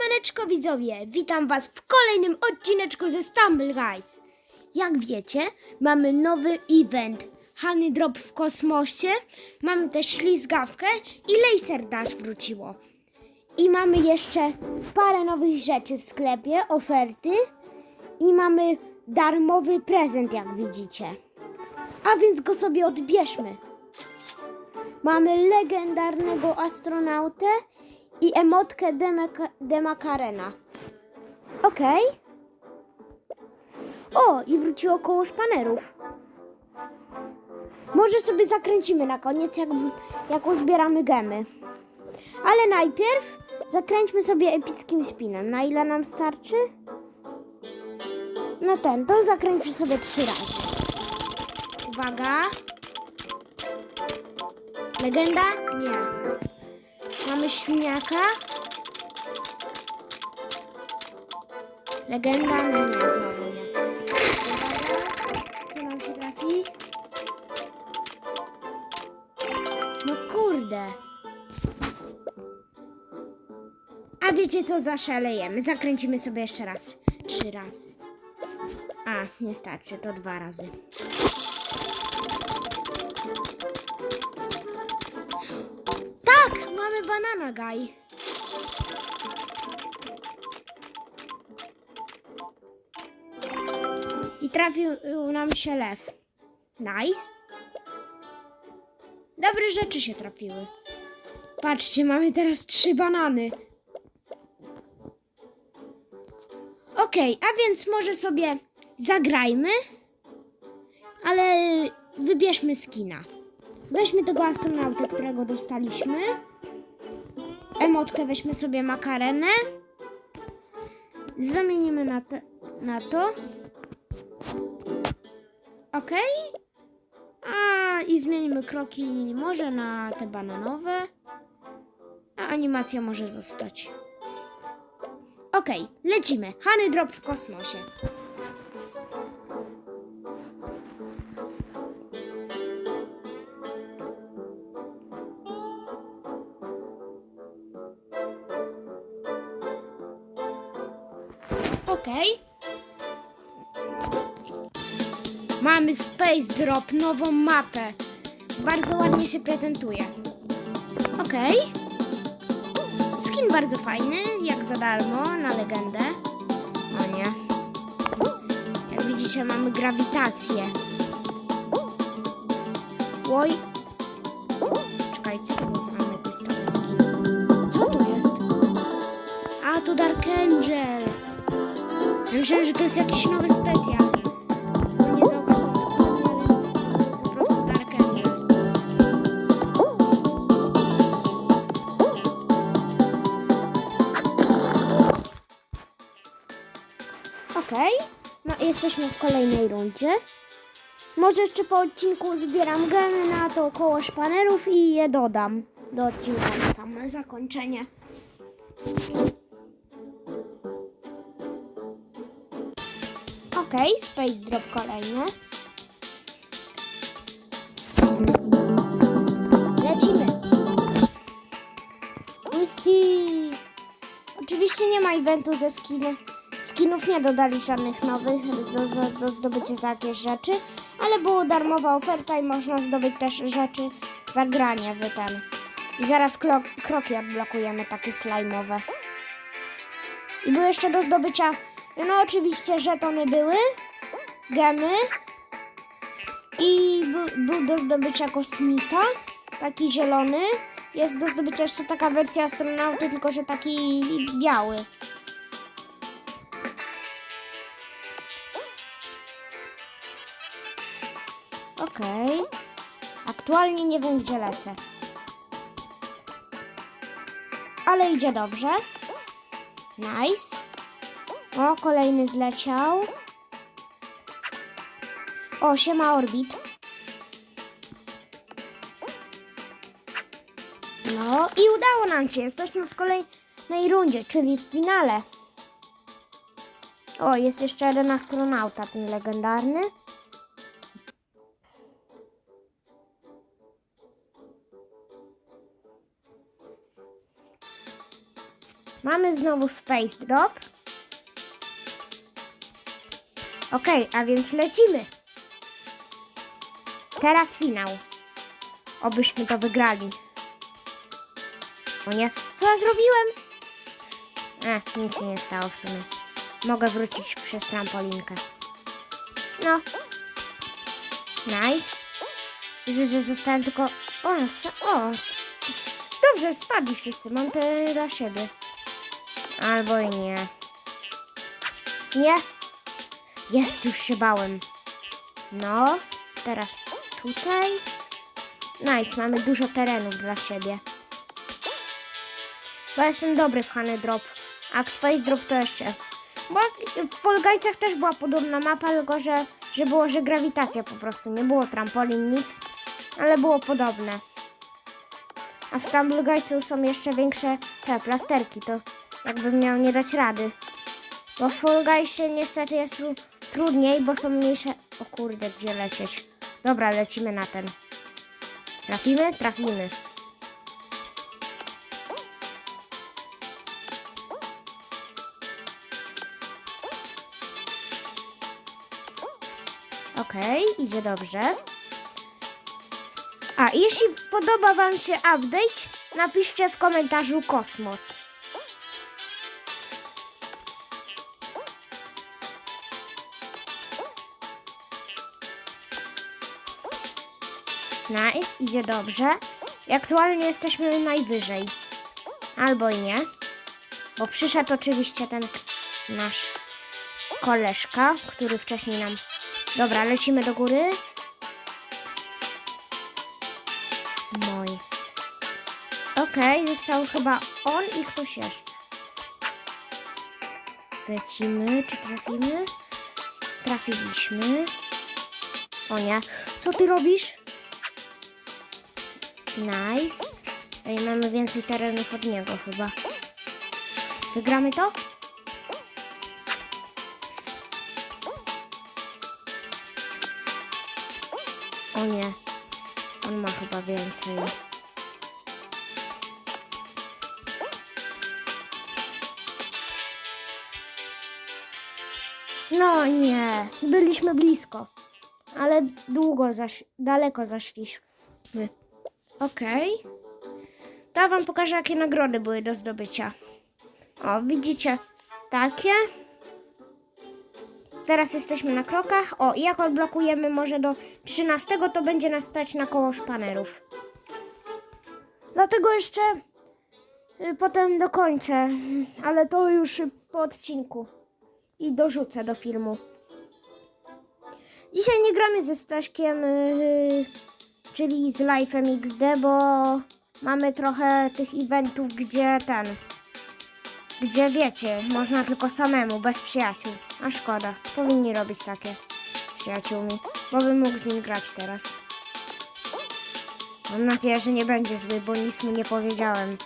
Siemaneczko widzowie, witam was w kolejnym odcineczku ze Stumble Guys. Jak wiecie, mamy nowy event Honey Drop w kosmosie, mamy też ślizgawkę i Laser Dash wróciło. I mamy jeszcze parę nowych rzeczy w sklepie, oferty i mamy darmowy prezent jak widzicie. A więc go sobie odbierzmy. Mamy legendarnego astronautę i emotkę Demaka- Demakarena. Okej. O, i wróciło koło szpanerów. Może sobie zakręcimy na koniec, jak, jak uzbieramy gemy. Ale najpierw zakręćmy sobie epickim spinem. Na ile nam starczy? No ten, to zakręćmy sobie trzy razy. Uwaga. Legenda? Nie. Mamy świniaka. Legenda? No nie, znowu nie. Co nam się trafi? No kurde. A wiecie co, zaszalejemy. Zakręcimy sobie jeszcze raz. Trzy razy. A, nie starczy, to dwa razy. Mamy banana gaj. I trafił nam się lew. Nice. Dobre rzeczy się trafiły. Patrzcie, mamy teraz trzy banany. Okej, a więc może sobie zagrajmy, ale wybierzmy skina. Weźmy tego astronauta, którego dostaliśmy. Emotkę weźmy sobie makarenę. Zamienimy na, te, na to. Ok. A i zmienimy kroki może na te bananowe. A animacja może zostać. Ok, lecimy. Honey Drop w kosmosie. Ok. Mamy Space Drop, nową mapę. Bardzo ładnie się prezentuje. Ok. Skin bardzo fajny, jak za darmo, na legendę. O nie. Jak widzicie, mamy grawitację. Oj. Czekajcie, to skin. Co to jest? A, to Dark Angel. Myślałem, że to jest jakiś nowy specjal. Okej. No jesteśmy w kolejnej rundzie. Może jeszcze po odcinku zbieram gemy na to koło szpanerów i je dodam do odcinka na same zakończenie. Okej, Space Drop kolejny. Lecimy. Uhi. Oczywiście nie ma eventu ze skiny. Skinów nie dodali żadnych nowych do, do, do zdobycia za jakieś rzeczy, ale była darmowa oferta i można zdobyć też rzeczy za granie w ten. I zaraz krok, kroki odblokujemy takie slajmowe. I były jeszcze do zdobycia, no oczywiście żetony były, gemy i był, do zdobycia kosmita, taki zielony. Jest do zdobycia jeszcze taka wersja astronauty, tylko że taki biały. Okej. Aktualnie nie wiem, gdzie lecę. Ale idzie dobrze. Nice. O, kolejny zleciał. O, siema Orbit. No i udało nam się. Jesteśmy w kolejnej rundzie, czyli w finale. O, jest jeszcze jeden astronauta, ten legendarny. Mamy znowu Space Drop. Okej, a więc lecimy. Teraz finał. Obyśmy to wygrali. O nie, co ja zrobiłem? E, nic się nie stało w sumie. Mogę wrócić przez trampolinkę. No. Nice. Widzę, że zostałem tylko... O, sa- o. Dobrze, spadli wszyscy. Mam te dla siebie. Albo i nie. Nie. Jest, już się bałem. No. Teraz tutaj. Nice, mamy dużo terenów dla siebie. Bo jestem dobry w Honey Drop. A w Space Drop to jeszcze. Bo w Fall Guysach też była podobna mapa, tylko że, że było, że grawitacja po prostu. Nie było trampolin, nic. Ale było podobne. A w Stumble Guysu są jeszcze większe te plasterki. To jakbym miał nie dać rady. Bo w Fall niestety jest trudniej, bo są mniejsze... O kurde, gdzie lecieć? Dobra, lecimy na ten. Trafimy? Trafimy. Okej, idzie dobrze. A jeśli podoba Wam się update, napiszcie w komentarzu kosmos. Nice, idzie dobrze. I aktualnie jesteśmy najwyżej. Albo i nie. Bo przyszedł oczywiście ten nasz koleżka, który wcześniej nam... Dobra, lecimy do góry. Mój. Okej, został chyba on i ktoś jeszcze. Lecimy, czy trafimy? Trafiliśmy. O nie. Co ty robisz? Nice. Ej, mamy więcej terenów od niego chyba. Wygramy to? O nie. On ma chyba więcej. No nie, byliśmy blisko. Ale długo, zaś, daleko zaszliśmy. Okej. To ja wam pokażę, jakie nagrody były do zdobycia. O, widzicie? Takie. Teraz jesteśmy na krokach. O, i jak odblokujemy może do 13, to będzie nas stać na koło szpanerów. Dlatego jeszcze y, potem dokończę, ale to już po odcinku. I dorzucę do filmu. Dzisiaj nie gramy ze Staśkiem, y, czyli z Life'em XD, bo mamy trochę tych eventów, gdzie ten, gdzie wiecie, można tylko samemu, bez przyjaciół. A szkoda, powinni robić takie przyjaciółmi, bo bym mógł z nim grać teraz. Mam nadzieję, że nie będzie zły, bo nic mu nie powiedziałem.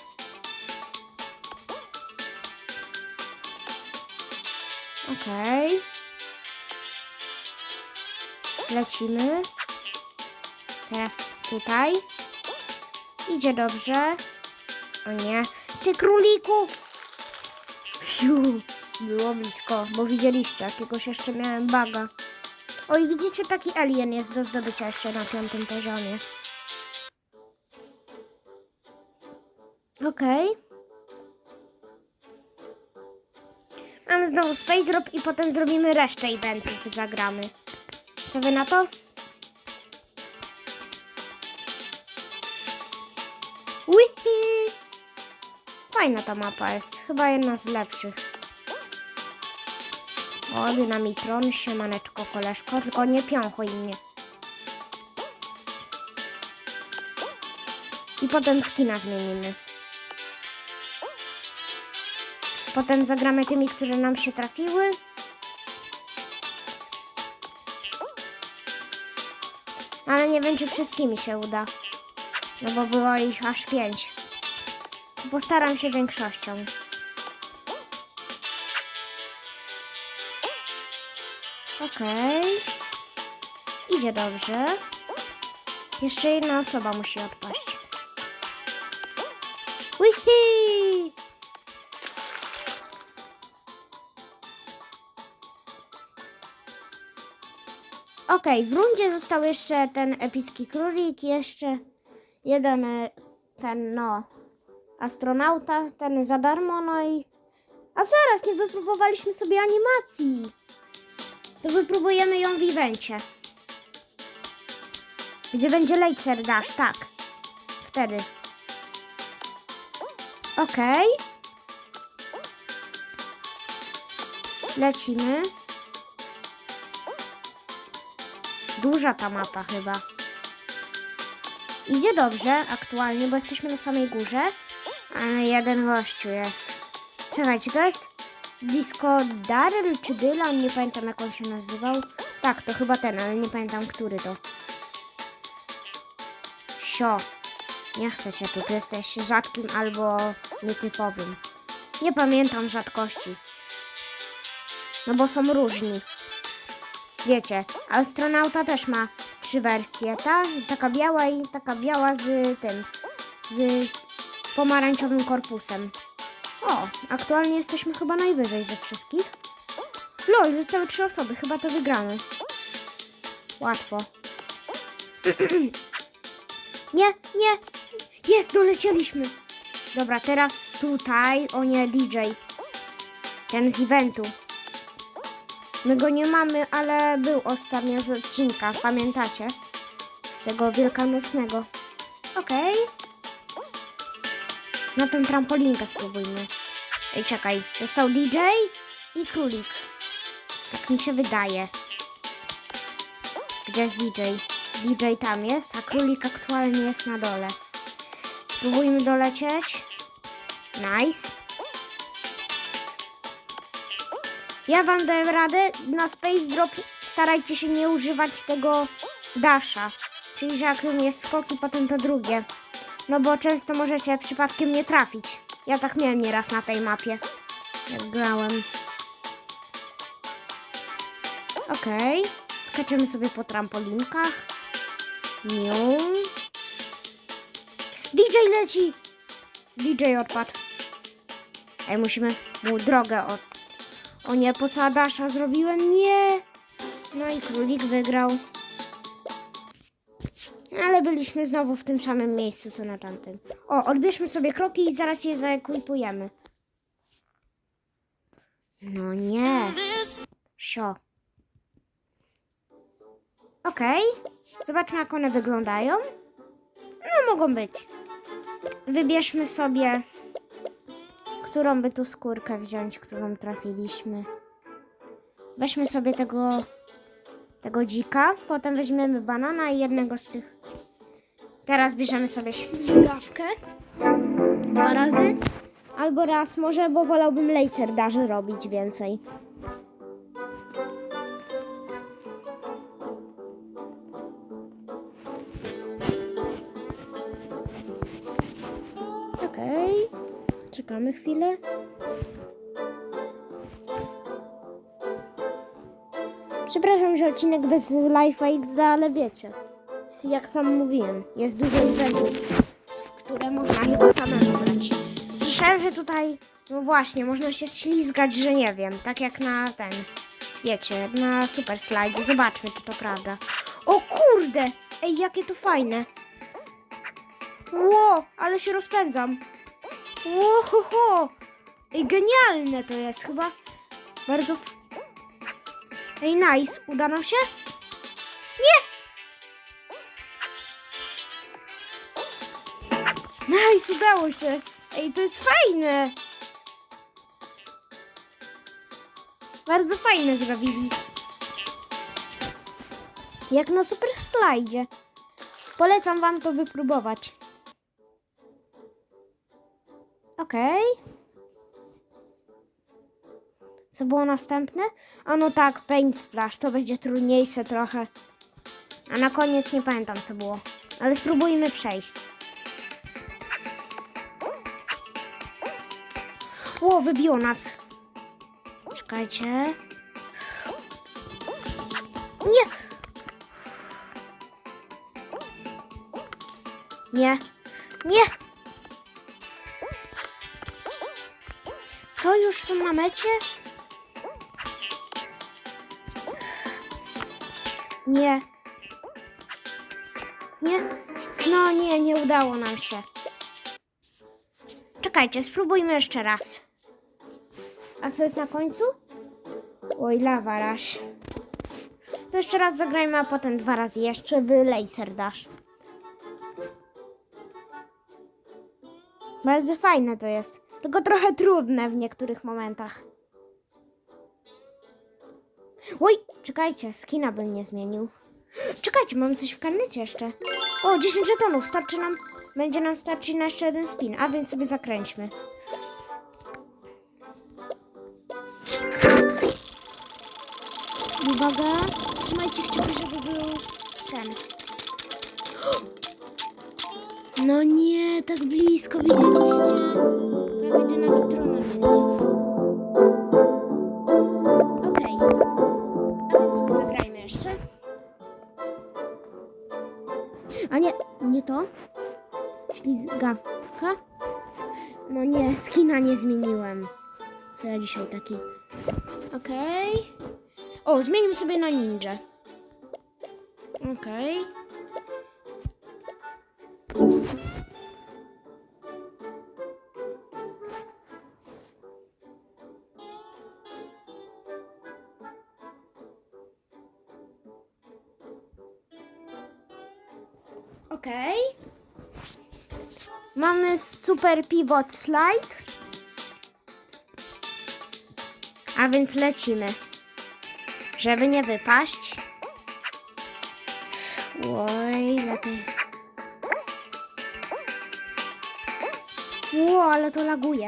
Okej. Lecimy. Teraz tutaj. Idzie dobrze. O nie. Ty króliku! Fiu, było blisko, bo widzieliście, jakiegoś jeszcze miałem baga. Oj, widzicie, taki alien jest do zdobycia jeszcze na piątym poziomie. Okej. Mam znowu Space Drop i potem zrobimy resztę eventów, zagramy. Co wy na to? Wihi! Fajna ta mapa jest. Chyba jedna z lepszych. O, dynamitron, siemaneczko, koleżko, tylko nie piąchuj mnie. I potem skina zmienimy. Potem zagramy tymi, które nam się trafiły. Ale nie wiem, czy wszystkimi się uda. No bo było ich aż pięć. Postaram się większością. Okej. Okay. Idzie dobrze. Jeszcze jedna osoba musi odpaść. Wihi! Okej, okay, w rundzie został jeszcze ten epicki królik, jeszcze jeden e, ten, no, astronauta, ten za darmo, no i... A zaraz, nie wypróbowaliśmy sobie animacji. To wypróbujemy ją w evencie. Gdzie będzie laser dash, tak. Wtedy. Okej. Lecimy. Duża ta mapa chyba. Idzie dobrze aktualnie, bo jesteśmy na samej górze. Ale jeden gościu jest. Czekajcie, to jest Disco Daryl czy Dylan? Nie pamiętam jak on się nazywał. Tak, to chyba ten, ale nie pamiętam który to. Sio. Nie chcę się tu, ty jesteś rzadkim albo nietypowym. Nie pamiętam rzadkości. No bo są różni. Wiecie, astronauta też ma trzy wersje. Ta, taka biała i taka biała z tym, z pomarańczowym korpusem. O, aktualnie jesteśmy chyba najwyżej ze wszystkich. Lol, zostały trzy osoby, chyba to wygramy. Łatwo. nie, nie. Jest, dolecieliśmy. Dobra, teraz tutaj, o nie, DJ. Ten z eventu. My go nie mamy, ale był ostatnio z odcinka, pamiętacie? Z tego wielkanocnego. Okej. Na tę trampolinkę spróbujmy. Ej, czekaj. Został DJ i królik. Tak mi się wydaje. Gdzie jest DJ? DJ tam jest, a królik aktualnie jest na dole. Spróbujmy dolecieć. Nice. Ja wam daję radę. Na Space Drop starajcie się nie używać tego dasha. Czyli że jak jest skok i potem to drugie. No bo często możecie przypadkiem nie trafić. Ja tak miałem nieraz na tej mapie. Jak grałem. Okej. Skaczemy sobie po trampolinkach. Niu. DJ leci! DJ odpadł. Ej, musimy mu drogę od... O nie, po co Adasza zrobiłem? Nie! No i królik wygrał. Ale byliśmy znowu w tym samym miejscu, co na tamtym. O, odbierzmy sobie kroki i zaraz je zaekwipujemy. No nie. Sio. Okej. Zobaczmy, jak one wyglądają. No, mogą być. Wybierzmy sobie, którą by tu skórkę wziąć, którą trafiliśmy. Weźmy sobie tego, tego dzika, potem weźmiemy banana i jednego z tych. Teraz bierzemy sobie ślizgawkę. Dwa razy. Albo raz może, bo wolałbym laser darzy robić więcej. Czekamy chwilę. Przepraszam, że odcinek bez live'a XD, ale wiecie. Jak sam mówiłem, jest dużo eventów, które można chyba samemu grać. Słyszałem, że tutaj, no właśnie, można się ślizgać, że nie wiem, tak jak na ten, wiecie, na super slide. Zobaczmy, czy to prawda. O kurde! Ej, jakie to fajne. Ło, ale się rozpędzam. Ło, ho, ho. Ej, genialne to jest, chyba bardzo... Ej, nice, uda nam się? Nie! Nice, udało się. Ej, to jest fajne. Bardzo fajne zrobili. Jak na super slajdzie. Polecam wam to wypróbować. Okej. Co było następne? A no tak, Paint Splash. To będzie trudniejsze trochę. A na koniec nie pamiętam co było. Ale spróbujmy przejść. O, wybiło nas. Czekajcie. Nie! Nie. Nie! Co, już są na mecie? Nie. Nie? No nie, nie udało nam się. Czekajcie, spróbujmy jeszcze raz. A co jest na końcu? Oj, lawa raś. To jeszcze raz zagrajmy, a potem dwa razy jeszcze w Laser Dash. Bardzo fajne to jest. Tylko trochę trudne w niektórych momentach. Oj, czekajcie, skina bym nie zmienił. Czekajcie, mam coś w karnecie jeszcze. O, 10 żetonów, starczy nam, będzie nam starczyć na jeszcze jeden spin, a więc sobie zakręćmy. Uwaga, trzymajcie kciuki, żeby był ten. No nie, tak blisko widzieliście. Prawie dynamitrona mieliśmy. Okej. A więc zagrajmy jeszcze. A nie, nie to. Ślizgawka. No nie, skina nie zmieniłem. Co ja dzisiaj taki... Okej. O, zmienimy sobie na ninja. Okej. Okej. Mamy super pivot slide. A więc lecimy. Żeby nie wypaść. Oj, lepiej. Ło, ale to laguje.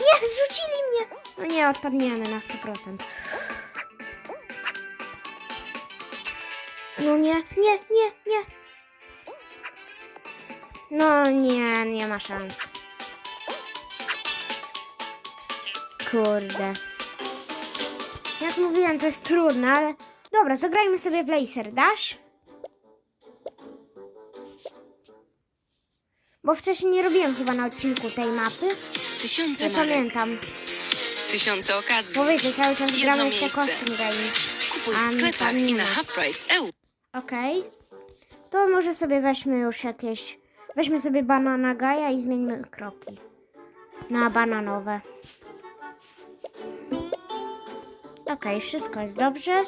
Nie, zrzucili mnie. No nie, odpadniemy na 100%. No nie, nie, nie, nie. No nie, nie ma szans. Kurde. Jak mówiłem, to jest trudne, ale... Dobra, zagrajmy sobie w Laser Dash. Bo wcześniej nie robiłem chyba na odcinku tej mapy. Tysiące Nie marek, pamiętam. tysiące okazji. Bo wiecie, cały czas Jedno gramy w te miejsce. Costume Games. Kupuj A w sklepach i na. Half Price EU. Okej. To może sobie weźmy już jakieś... Weźmy sobie banana gaja i zmieńmy kroki. Na bananowe. Okej, wszystko jest dobrze.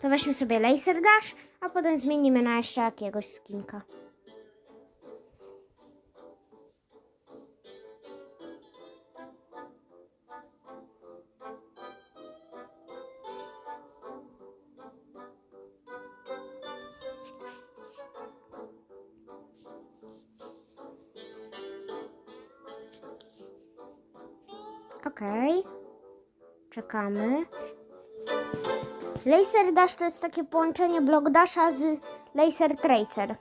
To weźmy sobie laser dash, a potem zmienimy na jeszcze jakiegoś skinka. Okej. Czekamy. Laser Dash to jest takie połączenie Block Dasha z Laser Tracer.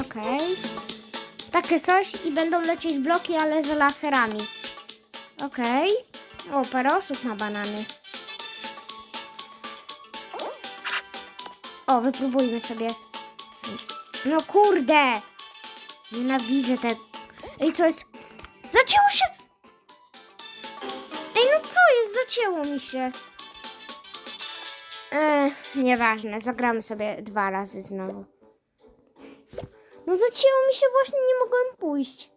Okej. Takie coś i będą lecieć bloki, ale z laserami. Okej. O, parę osób ma banany. O, wypróbujmy sobie. No kurde! Nienawidzę te... Ej, co jest? Zacięło się! Ej, no co jest? Zacięło mi się. Ech, nieważne, zagramy sobie dwa razy znowu. No zacięło mi się właśnie, nie mogłem pójść.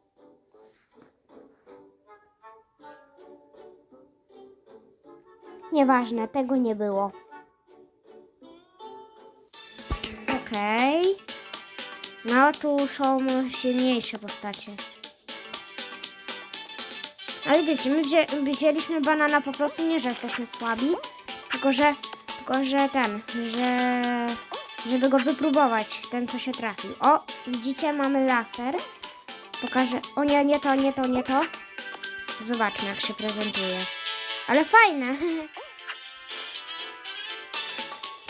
Nieważne, tego nie było. Okej. No, tu są silniejsze postacie. Ale wiecie, my wzię wzięliśmy banana po prostu nie, że jesteśmy słabi, tylko że, tylko że ten, że żeby go wypróbować, ten co się trafił. O, widzicie, mamy laser. Pokażę. O nie, nie to, nie to, nie to. Zobaczmy jak się prezentuje. Ale fajne.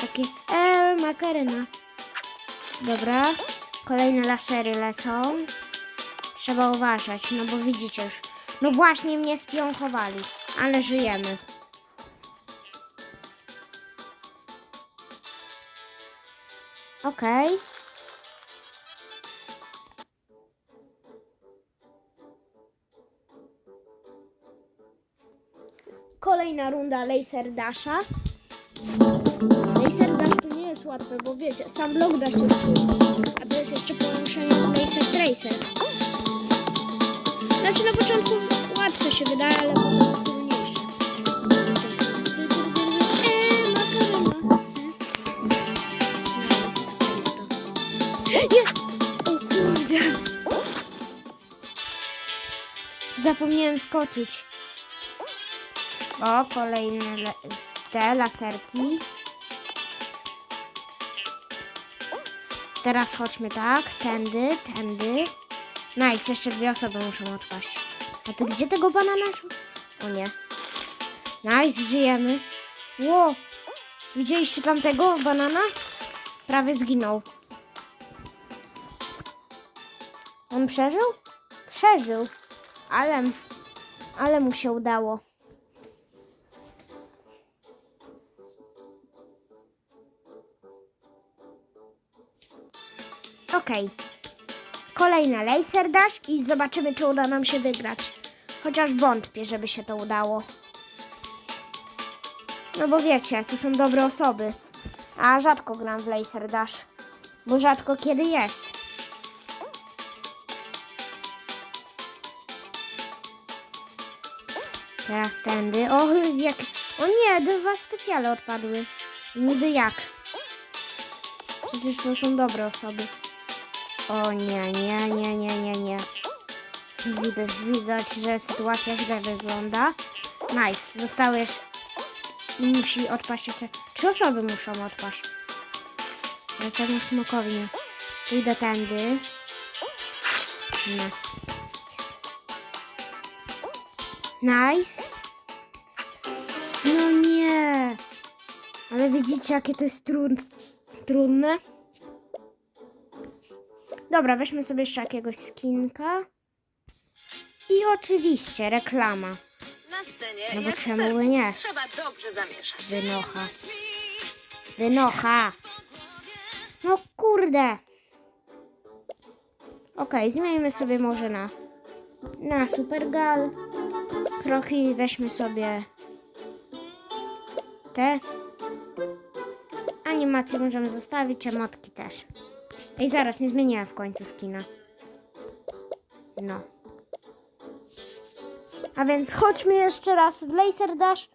Takie, eee, makaryna. Dobra, kolejne lasery lecą. Trzeba uważać, no bo widzicie już. No właśnie mnie spionchowali, ale żyjemy. Okej. kolejna runda Laser Dasha. Laser Dash to nie jest łatwe, bo wiecie, sam blok da się zgubić. A to jest jeszcze połączenie z Laser Tracer. Znaczy na początku łatwe się wydaje, ale potem. Eee. Nie! O kurde! Zapomniałem skoczyć. O, kolejne le te laserki. Teraz chodźmy tak, tędy, tędy. Nice, jeszcze dwie osoby muszą odpaść. A ty gdzie tego banana? O nie. Nice, żyjemy. Ło! Widzieliście tamtego banana? Prawie zginął. On przeżył? Przeżył. Ale, ale mu się udało. Okej. Kolejna Laser Dash i zobaczymy, czy uda nam się wygrać. Chociaż wątpię, żeby się to udało. No bo wiecie, to są dobre osoby. A rzadko gram w Laser Dash. Bo rzadko kiedy jest. Teraz tędy. O, jak... O nie, dwa specjale odpadły. Niby jak? Przecież to są dobre osoby. O nie, nie, nie, nie, nie, nie. Widać, widać, że sytuacja źle wygląda. Nice, zostały jeszcze... Musi odpaść jeszcze... Trzy osoby muszą odpaść. Zostawiam smokownię. Pójdę tędy. Nie. Nice. No nie. Ale widzicie, jakie to jest trud... trudne? Dobra, weźmy sobie jeszcze jakiegoś skinka. I oczywiście reklama. Na scenie No bo czemu by nie? Trzeba dobrze zamieszać. Wynocha. Wynocha. No kurde. Okej, zmienimy sobie może na na Supergal. Kroki weźmy sobie te. Animacje możemy zostawić, emotki też. Ej, zaraz, nie zmieniłem w końcu skina. No. A więc chodźmy jeszcze raz w Laser Dash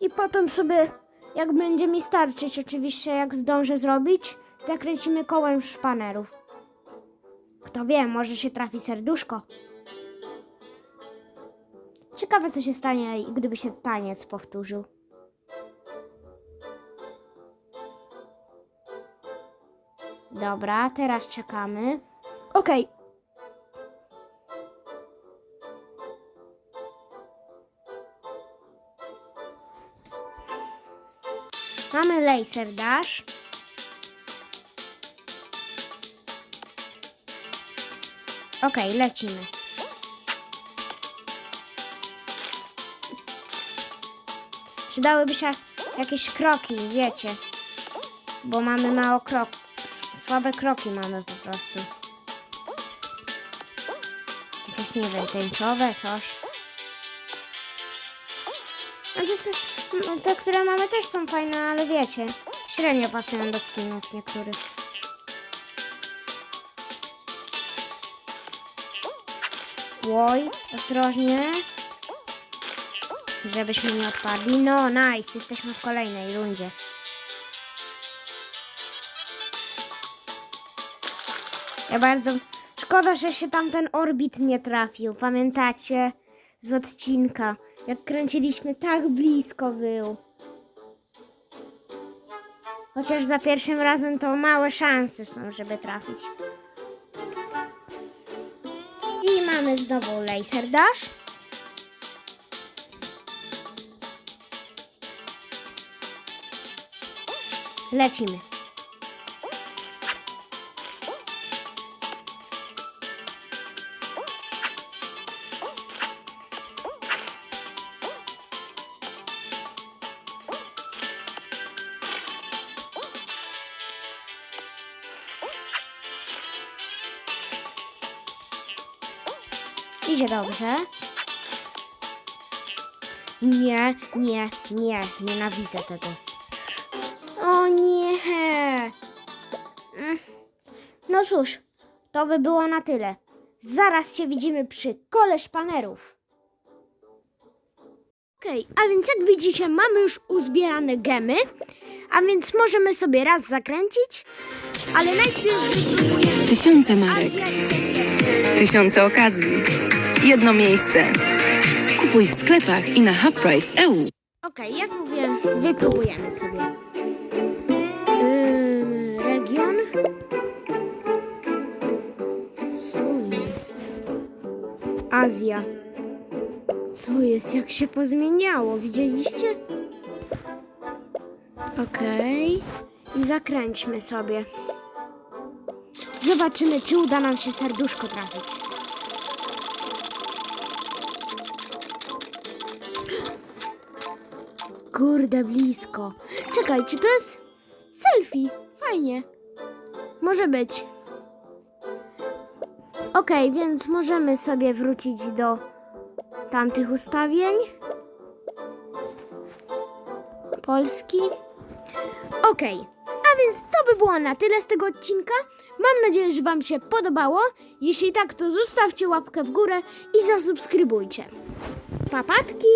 i potem sobie, jak będzie mi starczyć, oczywiście, jak zdążę zrobić, zakręcimy kołem szpanerów. Kto wie, może się trafi serduszko. Ciekawe, co się stanie, gdyby się taniec powtórzył. Dobra, teraz czekamy. Okej. Mamy laser dash. Okej, lecimy. Przydałyby się jakieś kroki, wiecie. Bo mamy mało krok. Słabe kroki mamy po prostu. Jakieś, nie wiem, tęczowe, coś. Znaczy, te, które mamy też są fajne, ale wiecie, średnio pasują do skinów niektórych. Oj, ostrożnie. Żebyśmy nie odpadli. No, nice, jesteśmy w kolejnej rundzie. Ja bardzo... Szkoda, że się tamten orbit nie trafił. Pamiętacie z odcinka? Jak kręciliśmy, tak blisko był. Chociaż za pierwszym razem to małe szanse są, żeby trafić. I mamy znowu laser dash. Lecimy. Idzie dobrze. Nie, nie, nie, nienawidzę tego. O nie. Mm. No cóż, to by było na tyle. Zaraz się widzimy przy kole szpanerów. Okej, a więc jak widzicie, mamy już uzbierane gemy, a więc możemy sobie raz zakręcić, ale najpierw wypróbujemy Tysiące marek, tysiące okazji, jedno miejsce. Kupuj w sklepach i na Halfprice E EU. Okej, jak mówię, wypróbujemy sobie. Ym, region. Co jest? Azja. Co jest? Jak się pozmieniało? Widzieliście? Okej. I zakręćmy sobie. Zobaczymy, czy uda nam się serduszko trafić. Kurde, blisko. Czekajcie, to jest selfie. Fajnie. Może być. Okej, więc możemy sobie wrócić do tamtych ustawień. Polski. Okej, a więc to by było na tyle z tego odcinka. Mam nadzieję, że Wam się podobało. Jeśli tak, to zostawcie łapkę w górę i zasubskrybujcie. Papatki!